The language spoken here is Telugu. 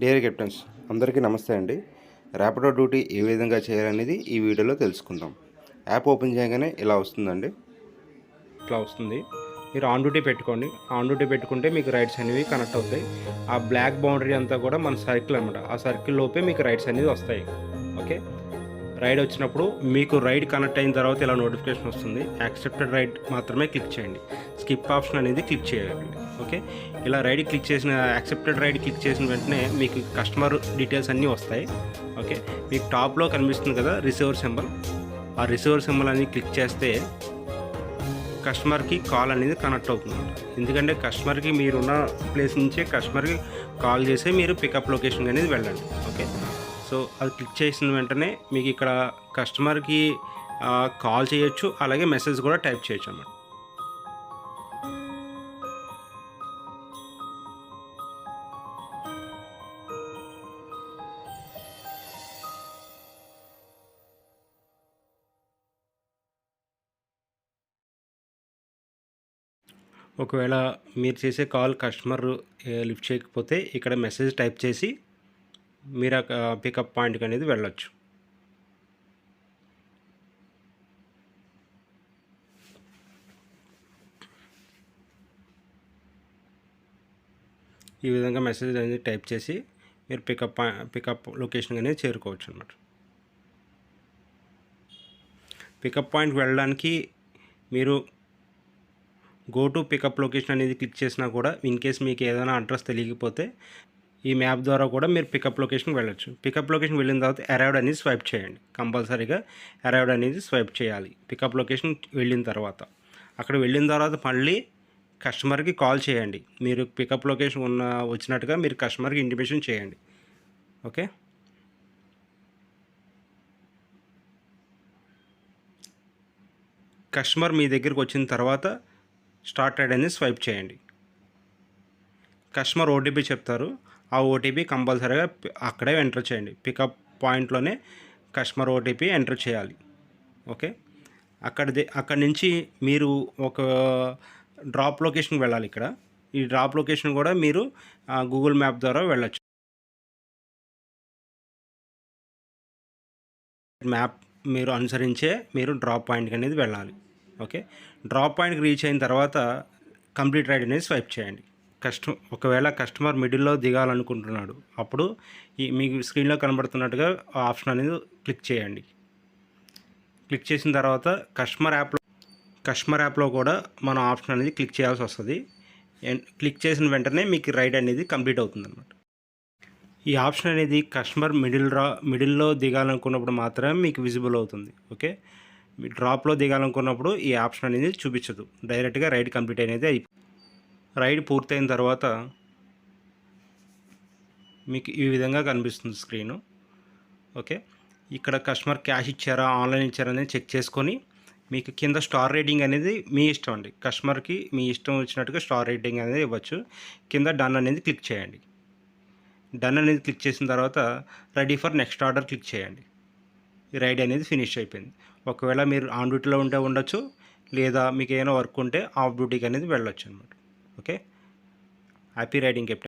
డియర్ కెప్టెన్స్ అందరికీ నమస్తే అండి. ర్యాపిడో డ్యూటీ ఏ విధంగా చేయాలనేది ఈ వీడియోలో తెలుసుకుందాం. యాప్ ఓపెన్ చేయగానే ఇలా వస్తుందండి. ఇట్లా వస్తుంది. మీరు ఆన్ డ్యూటీ పెట్టుకోండి. ఆన్ డ్యూటీ పెట్టుకుంటే మీకు రైడ్స్ అనేవి కనెక్ట్ అవుతాయి. ఆ బ్లాక్ బౌండరీ అంతా కూడా మన సర్కిల్ అనమాట ఆ సర్కిల్ లోపే మీకు రైడ్స్ అనేది వస్తాయి. ఓకే రైడ్ వచ్చినప్పుడు మీకు రైడ్ కనెక్ట్ అయిన తర్వాత ఇలా నోటిఫికేషన్ వస్తుంది. యాక్సెప్టెడ్ రైడ్ మాత్రమే క్లిక్ చేయండి. స్కిప్ ఆప్షన్ అనేది క్లిక్ చేయండి ఓకే ఇలా రైడ్ క్లిక్ చేసిన యాక్సెప్టెడ్ రైడ్ క్లిక్ చేసిన వెంటనే మీకు కస్టమర్ డీటెయిల్స్ అన్నీ వస్తాయి. ఓకే మీకు టాప్లో కనిపిస్తుంది కదా రిసీవర్ సింబల్ ఆ రిసీవర్ సింబల్ అనేది క్లిక్ చేస్తే కస్టమర్కి కాల్ అనేది కనెక్ట్ అవుతుంది. ఎందుకంటే కస్టమర్కి మీరున్న ప్లేస్ నుంచే కస్టమర్కి కాల్ చేసి మీరు పికప్ లొకేషన్ అనేది వెళ్ళండి. ఓకే సో అది క్లిక్ చేసిన వెంటనే మీకు ఇక్కడ కస్టమర్కి కాల్ చేయొచ్చు అలాగే మెసేజ్ కూడా టైప్ చేయొచ్చు అన్నమాట. ఒకవేళ మీరు చేసే కాల్ కస్టమర్ లిఫ్ట్ చేయకపోతే ఇక్కడ మెసేజ్ టైప్ చేసి మీరు పికప్ పాయింట్కి అనేది వెళ్ళొచ్చు. ఈ విధంగా మెసేజ్ అనేది టైప్ చేసి మీరు పికప్ పికప్ లొకేషన్ అనేది చేరుకోవచ్చు అన్నమాట పికప్ పాయింట్కి వెళ్ళడానికి మీరు గో టు పికప్ లొకేషన్ అనేది క్లిక్ చేసినా కూడా ఇన్ కేస్ మీకు ఏదైనా అడ్రస్ తెలియకపోతే ఈ మ్యాప్ ద్వారా కూడా మీరు పికప్ లొకేషన్కి వెళ్ళొచ్చు. పికప్ లొకేషన్ వెళ్ళిన తర్వాత అరైవ్డ్ అనేది స్వైప్ చేయండి. కంపల్సరీగా అరైవ్డ్ అనేది స్వైప్ చేయాలి. పికప్ లొకేషన్ వెళ్ళిన తర్వాత. అక్కడ వెళ్ళిన తర్వాత మళ్ళీ కస్టమర్కి కాల్ చేయండి. మీరు పికప్ లొకేషన్ ఉన్న వచ్చినట్టుగా మీరు కస్టమర్కి ఇంటిమేషన్ చేయండి. ఓకే కస్టమర్ మీ దగ్గరికి వచ్చిన తర్వాత స్టార్ట్ అనేది స్వైప్ చేయండి. కస్టమర్ ఓటీపీ చెప్తారు. ఆ ఓటీపీ కంపల్సరీగా అక్కడే ఎంటర్ చేయండి. పికప్ పాయింట్లోనే కస్టమర్ ఓటీపీ ఎంటర్ చేయాలి. ఓకే? అక్కడ అక్కడి నుంచి మీరు ఒక డ్రాప్ లొకేషన్కి వెళ్ళాలి ఇక్కడ. ఈ డ్రాప్ లొకేషన్ కూడా మీరు గూగుల్ మ్యాప్ ద్వారా వెళ్ళొచ్చు. మ్యాప్ మీరు అనుసరించే మీరు డ్రాప్ పాయింట్కి అనేది వెళ్ళాలి. ఓకే? డ్రాప్ పాయింట్కి రీచ్ అయిన తర్వాత కంప్లీట్ రైడ్ అనేది స్వైప్ చేయండి. కస్టమ్ ఒకవేళ కస్టమర్ మిడిల్లో దిగాలనుకుంటున్నాడు అప్పుడు ఈ మీకు స్క్రీన్లో కనబడుతున్నట్టుగా ఆ ఆప్షన్ అనేది క్లిక్ చేయండి. క్లిక్ చేసిన తర్వాత కస్టమర్ యాప్లో కస్టమర్ యాప్లో కూడా మన ఆప్షన్ అనేది క్లిక్ చేయాల్సి వస్తుంది. అండ్ క్లిక్ చేసిన వెంటనే మీకు రైడ్ అనేది కంప్లీట్ అవుతుంది అనమాట ఈ ఆప్షన్ అనేది కస్టమర్ మిడిల్ రా మిడిల్లో దిగాలనుకున్నప్పుడు మాత్రమే మీకు విజిబుల్ అవుతుంది ఓకే? మీ డ్రాప్లో దిగాలనుకున్నప్పుడు ఈ ఆప్షన్ అనేది చూపించదు. డైరెక్ట్గా రైడ్ కంప్లీట్ అనేది అయిపో రైడ్ పూర్తయిన తర్వాత మీకు ఈ విధంగా కనిపిస్తుంది స్క్రీను. ఓకే. ఇక్కడ కస్టమర్ క్యాష్ ఇచ్చారా ఆన్లైన్ ఇచ్చారా అనేది చెక్ చేసుకొని మీకు కింద స్టార్ రేటింగ్ అనేది మీ ఇష్టం అండి. కస్టమర్కి మీ ఇష్టం వచ్చినట్టుగా స్టార్ రేటింగ్ అనేది ఇవ్వచ్చు. కింద డన్ అనేది క్లిక్ చేయండి. డన్ అనేది క్లిక్ చేసిన తర్వాత ready for next order click చేయండి. ఈ రైడ్ అనేది ఫినిష్ అయిపోయింది. ఒకవేళ మీరు ఆన్ డ్యూటీలో ఉంటే ఉండొచ్చు లేదా మీకు ఏమైనా వర్క్ ఉంటే ఆఫ్ డ్యూటీకి అనేది వెళ్ళొచ్చు అనమాట okay happy riding captain